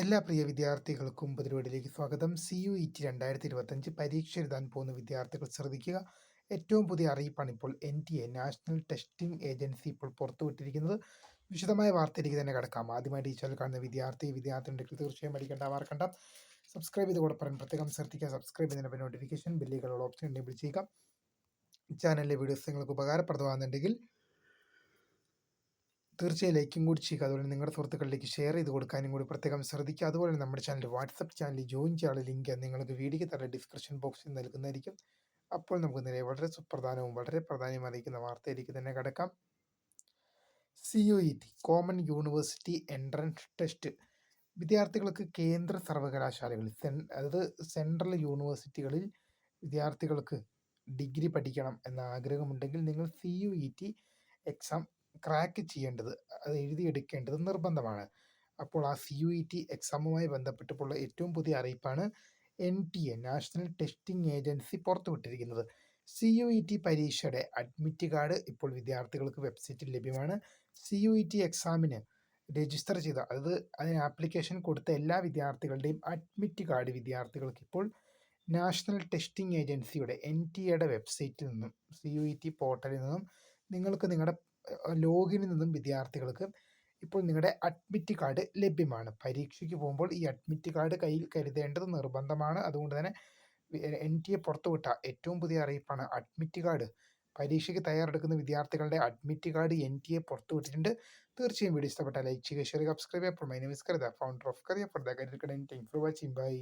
എല്ലാ പ്രിയ വിദ്യാർത്ഥികൾക്കും പുതിരവീടിലേക്ക് സ്വാഗതം. സി യു ഇ ടി രണ്ടായിരത്തി ഇരുപത്തഞ്ച് പരീക്ഷ എഴുതാൻ പോകുന്ന വിദ്യാർത്ഥികൾ ശ്രദ്ധിക്കുക. ഏറ്റവും പുതിയ അറിയിപ്പാണ് ഇപ്പോൾ N T A National Testing Agency ഇപ്പോൾ പുറത്തുവിട്ടിരിക്കുന്നത്. വിശദമായ വാർത്തയിലേക്ക് തന്നെ കിടക്കാം. ആദ്യമായി ടീച്ചറിൽ കാണുന്ന വിദ്യാർത്ഥി വിദ്യാർത്ഥി ഉണ്ടെങ്കിൽ തീർച്ചയായും പഠിക്കേണ്ട മാർക്കണ്ട സബ്സ്ക്രൈബ് ചെയ്ത് കൂടെ പറയാൻ പ്രത്യേകം ശ്രദ്ധിക്കുക സബ്സ്ക്രൈബ് ചെയ്യുന്നതിന് നോട്ടിഫിക്കേഷൻ ബില്ലുകളുള്ള ഓപ്ഷൻ എനേബിൾ ചെയ്യുക. ചാനലിലെ വീഡിയോസ് നിങ്ങൾക്ക് ഉപകാരപ്രദമാകുന്നുണ്ടെങ്കിൽ തീർച്ചയായും ലൈക്കും കൂടി ചെയ്യുക. അതുപോലെ നിങ്ങളുടെ സുഹൃത്തുക്കളിലേക്ക് ഷെയർ ചെയ്ത് കൊടുക്കാനും കൂടി പ്രത്യേകം ശ്രദ്ധിക്കുക. അതുപോലെ നമ്മുടെ ചാനൽ വാട്സപ്പ് ചാനലിൽ ജോയിൻ ചെയ്യാനുള്ള ലിങ്ക് നിങ്ങൾക്ക് വീഡിയോയ്ക്ക് തന്നെ ഡിസ്ക്രിപ്ഷൻ ബോക്സിൽ നൽകുന്നതായിരിക്കും. അപ്പോൾ നമുക്ക് നേരെ വളരെ സുപ്രധാനവും വളരെ പ്രാധാന്യം അറിയിക്കുന്ന വാർത്തയിലേക്ക് തന്നെ കിടക്കാം. C O E T common university entrance test വിദ്യാർത്ഥികൾക്ക് കേന്ദ്ര സർവകലാശാലകളിൽ സെൻ അതായത് സെൻട്രൽ യൂണിവേഴ്സിറ്റികളിൽ വിദ്യാർത്ഥികൾക്ക് ഡിഗ്രി പഠിക്കണം എന്ന ആഗ്രഹമുണ്ടെങ്കിൽ നിങ്ങൾ C U E T exam crack ചെയ്യേണ്ടത് അത് എഴുതിയെടുക്കേണ്ടത് നിർബന്ധമാണ്. അപ്പോൾ ആ സി യു ഇ ടി എക്സാമുമായി ബന്ധപ്പെട്ടിട്ടുള്ള ഏറ്റവും പുതിയ അറിയിപ്പാണ് N T A National Testing Agency പുറത്തുവിട്ടിരിക്കുന്നത്. C U E T പരീക്ഷയുടെ അഡ്മിറ്റ് കാർഡ് ഇപ്പോൾ വിദ്യാർത്ഥികൾക്ക് വെബ്സൈറ്റിൽ ലഭ്യമാണ്. സി യു ഇ ടി എക്സാമിന് രജിസ്റ്റർ ചെയ്ത അതായത് അതിന് ആപ്ലിക്കേഷൻ കൊടുത്ത എല്ലാ വിദ്യാർത്ഥികളുടെയും അഡ്മിറ്റ് കാർഡ് വിദ്യാർത്ഥികൾക്ക് ഇപ്പോൾ നാഷണൽ ടെസ്റ്റിംഗ് ഏജൻസിയുടെ എൻ ടി എയുടെ വെബ്സൈറ്റിൽ നിന്നും സി യു ഇ ടി പോർട്ടലിൽ നിന്നും നിങ്ങൾക്ക് നിങ്ങളുടെ ലോഗിനിൽ നിന്നും വിദ്യാർത്ഥികൾക്ക് ഇപ്പോൾ നിങ്ങളുടെ അഡ്മിറ്റ് കാർഡ് ലഭ്യമാണ്. പരീക്ഷയ്ക്ക് പോകുമ്പോൾ ഈ അഡ്മിറ്റ് കാർഡ് കയ്യിൽ കരുതേണ്ടത് നിർബന്ധമാണ്. അതുകൊണ്ട് തന്നെ എൻ ടി എ പുറത്തുവിട്ട ഏറ്റവും പുതിയ അറിയിപ്പാണ് അഡ്മിറ്റ് കാർഡ് പരീക്ഷയ്ക്ക് തയ്യാറെടുക്കുന്ന വിദ്യാർത്ഥികളുടെ admit card N T A പുറത്തുവിട്ടിട്ടുണ്ട് തീർച്ചയായും വീഡിയോ ഇഷ്ടപ്പെട്ട ലൈക്ക് ചെയ്യുക ഷെയർ സബ്സ്ക്രൈബ് അപ്പോൾ my name founder of Kariya for the career thank for watching bye